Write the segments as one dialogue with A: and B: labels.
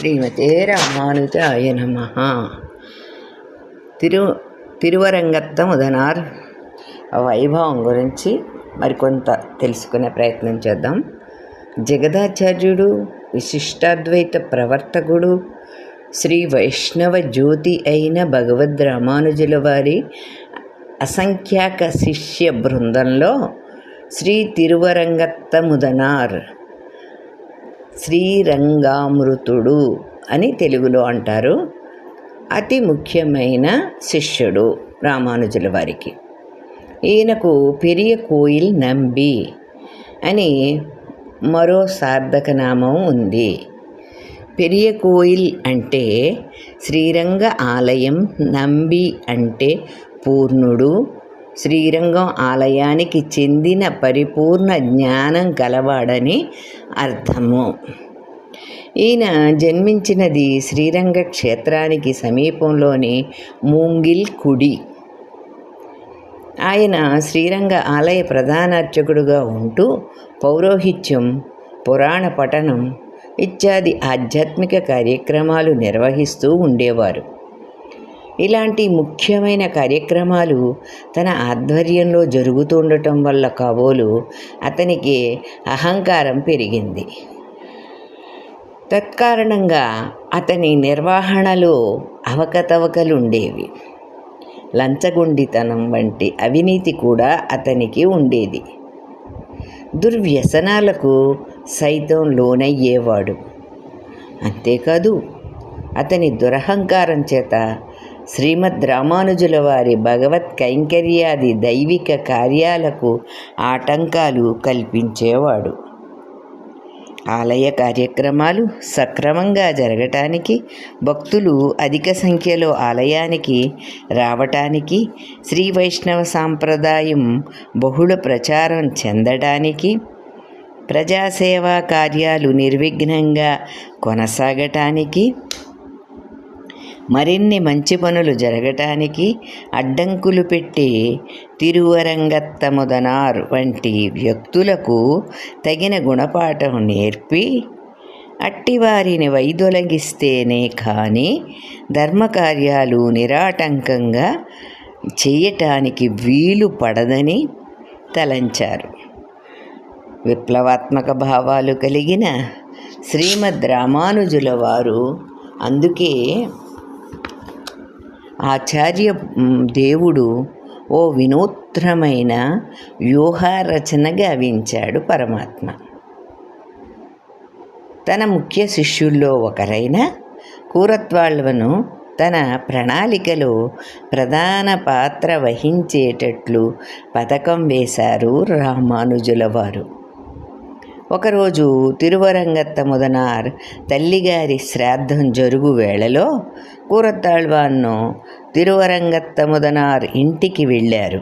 A: శ్రీమతే రామానుజాయ నమ. తిరు తిరువరంగత్త ముదనార్ వైభవం గురించి మరికొంత తెలుసుకునే ప్రయత్నం చేద్దాం. జగదాచార్యుడు విశిష్టాద్వైత ప్రవర్తకుడు శ్రీ వైష్ణవ జ్యోతి అయిన భగవద్ రామానుజుల వారి అసంఖ్యాక శిష్య బృందంలో శ్రీ తిరువరంగత్త ముదనార్ శ్రీరంగామృతుడు అని తెలుగులో అంటారు. అతి ముఖ్యమైన శిష్యుడు రామానుజుల వారికి. ఈయనకు పెరియ కోయిల్ నంబి అని మరో సార్థక నామం ఉంది. పెరియ కోయిల్ అంటే శ్రీరంగ ఆలయం నంబి అంటే పూర్ణుడు శ్రీరంగం ఆలయానికి చెందిన పరిపూర్ణ జ్ఞానం కలవాడని అర్థము. ఈయన జన్మించినది శ్రీరంగ క్షేత్రానికి సమీపంలోని మూంగిల్ కుడి. ఆయన శ్రీరంగ ఆలయ ప్రధాన అర్చకుడుగా ఉంటూ పౌరోహిత్యం పురాణ పఠనం ఇత్యాది ఆధ్యాత్మిక కార్యక్రమాలు నిర్వహిస్తూ ఉండేవారు. ఇలాంటి ముఖ్యమైన కార్యక్రమాలు తన ఆధ్వర్యంలో జరుగుతుండటం వల్ల కాబోలు అతనికి అహంకారం పెరిగింది. తత్కారణంగా అతని నిర్వహణలో అవకతవకలుండేవి. లంచగొండితనం వంటి అవినీతి కూడా అతనికి ఉండేది. దుర్వ్యసనాలకు సైతం లోనయ్యేవాడు. అంతేకాదు అతని దురహంకారం చేత శ్రీమద్ రామానుజుల వారి భగవత్ కైంకర్యాది దైవిక కార్యాలకు ఆటంకాలు కల్పించేవాడు. ఆలయ కార్యక్రమాలు సక్రమంగా జరగటానికి భక్తులు అధిక సంఖ్యలో ఆలయానికి రావటానికి శ్రీ వైష్ణవ సాంప్రదాయం బహుళ ప్రచారం చెందడానికి ప్రజాసేవా కార్యాలు నిర్విఘ్నంగా కొనసాగటానికి మరిన్ని మంచి పనులు జరగటానికి అడ్డంకులు పెట్టి తిరువరంగత్తముదనార్ వంటి వ్యక్తులకు తగిన గుణపాఠం నేర్పి అట్టివారిని వైదొలగిస్తేనే కానీ ధర్మకార్యాలు నిరాటంకంగా చేయటానికి వీలు పడదని తలంచారు. విప్లవాత్మక భావాలు కలిగిన శ్రీమద్ రామానుజుల వారు అందుకే ఆచార్య దేవుడు ఓ వినూత్నమైన వ్యూహారచన గావించాడు పరమాత్మ. తన ముఖ్య శిష్యుల్లో ఒకరైన కూరత్వాళ్వను తన ప్రణాళికలో ప్రధాన పాత్ర వహించేటట్లు పథకం వేశారు రామానుజుల వారు ఒకరోజు తిరువరంగత్త ముదనార్ తల్లిగారి శ్రాద్ధం జరుగు వేళలో కూరత్తాళ్వాన్ను తిరువరంగత్త ముదనార్ ఇంటికి వెళ్ళారు.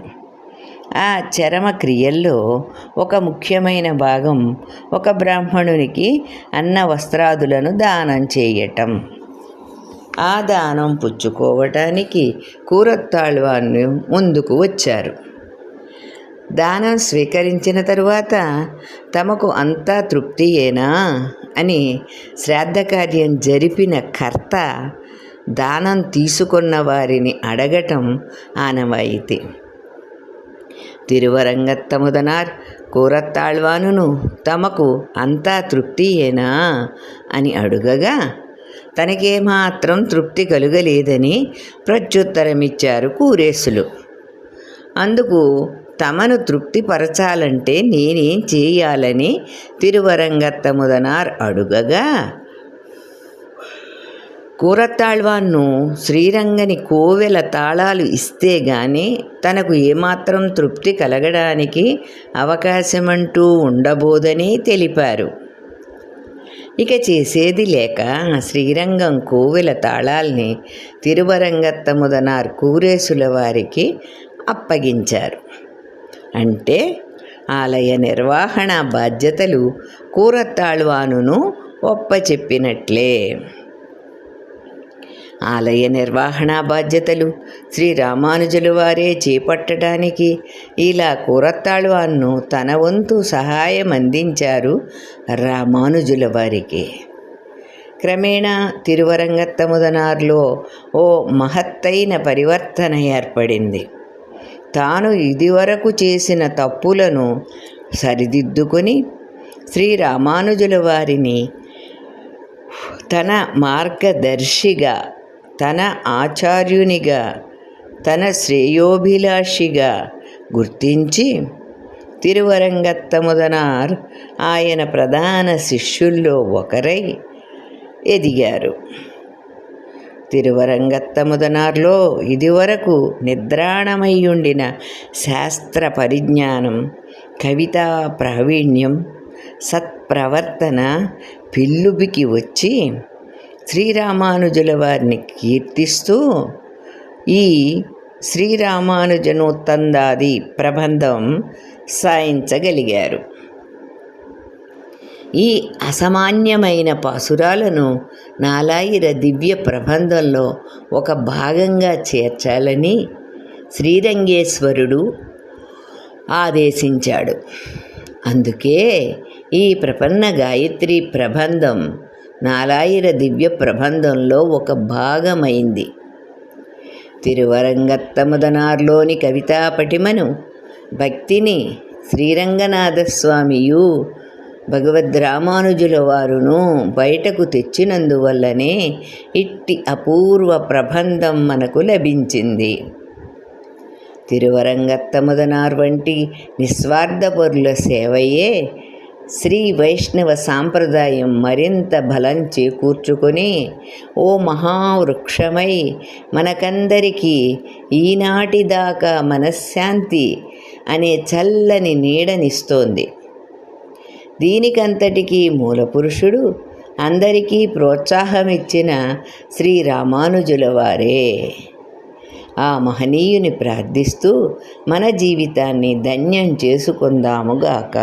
A: ఆ చరమ క్రియల్లో ఒక ముఖ్యమైన భాగం ఒక బ్రాహ్మణునికి అన్న వస్త్రాదులను దానం చేయటం. ఆ దానం పుచ్చుకోవటానికి కూరత్తాళ్వాన్ని ముందుకు వచ్చారు. దానం స్వీకరించిన తరువాత తమకు అంతా తృప్తియేనా అని శ్రాద్ధకార్యం జరిపిన కర్త దానం తీసుకున్న వారిని అడగటం ఆనవాయితీ. తిరువరంగత్తముదనార్ కూరత్తాళ్వానును తమకు అంతా తృప్తియేనా అని అడుగగా తనకేమాత్రం తృప్తి కలుగలేదని ప్రత్యుత్తరమిచ్చారు కూరేసులు అందుకు తమను తృప్తిపరచాలంటే నేనేం చేయాలని తిరువరంగత్తముదనార్ అడుగగా. కూరత్తాళ్వాన్ను శ్రీరంగని కోవెల తాళాలు ఇస్తే గాని తనకు ఏమాత్రం తృప్తి కలగడానికి అవకాశమంటూ ఉండబోదని తెలిపారు. ఇక చేసేది లేక శ్రీరంగం కోవెల తాళాల్ని తిరువరంగత్తముదనార్ కూరేసుల వారికి అప్పగించారు. అంటే ఆలయ నిర్వహణ బాధ్యతలు కూరత్తాళ్వానును ఒప్పచెప్పినట్లే. ఆలయ నిర్వహణ బాధ్యతలు శ్రీ రామానుజుల వారే చేపట్టడానికి ఇలా కూరత్తాళ్వాన్ను తన వంతు సహాయం అందించారు రామానుజుల వారికి. క్రమేణా తిరువరంగత్తముదనార్లో ఓ మహత్తైన పరివర్తన ఏర్పడింది. తాను ఇదివరకు చేసిన తప్పులను సరిదిద్దుకొని శ్రీరామానుజుల వారిని తన మార్గదర్శిగా తన ఆచార్యునిగా తన శ్రేయోభిలాషిగా గుర్తించి తిరువరంగత్తముదనార్ ఆయన ప్రధాన శిష్యుల్లో ఒకరై ఎదిగారు. తిరువరంగత్తముదనార్లో ఇదివరకు నిద్రాణమయ్యుండిన శాస్త్ర పరిజ్ఞానం కవితా ప్రావీణ్యం సత్ప్రవర్తన పిల్లుబికి వచ్చి శ్రీరామానుజుల వారిని కీర్తిస్తూ ఈ శ్రీరామానుజనోత్తందాది ప్రబంధం సాయించగలిగారు. ఈ అసామాన్యమైన పాసురాలను నాలాయిర దివ్య ప్రబంధంలో ఒక భాగంగా చేర్చాలని శ్రీరంగేశ్వరుడు ఆదేశించాడు. అందుకే ఈ ప్రపన్న గాయత్రి ప్రబంధం నాలాయిర దివ్య ప్రబంధంలో ఒక భాగమైంది. తిరువరంగత్తముదనార్లోని కవితా పటిమను భక్తిని శ్రీరంగనాథస్వామియు భగవద్ రామానుజుల వారును బయటకు తెచ్చినందువల్లనే ఇట్టి అపూర్వ ప్రబంధం మనకు లభించింది. తిరువరంగత్తముదనార్ వంటి నిస్వార్థపరుల సేవయే శ్రీ వైష్ణవ సాంప్రదాయం మరింత బలం చేకూర్చుకొని ఓ మహావృక్షమై మనకందరికీ ఈనాటిదాకా మనశ్శాంతి అనే చల్లని నీడనిస్తోంది. దీనికంతటికీ మూలపురుషుడు అందరికీ ప్రోత్సాహం ఇచ్చిన శ్రీ రామానుజుల వారే ఆ మహనీయుని ప్రార్థిస్తూ మన జీవితాన్ని ధన్యం చేసుకుందాముగాక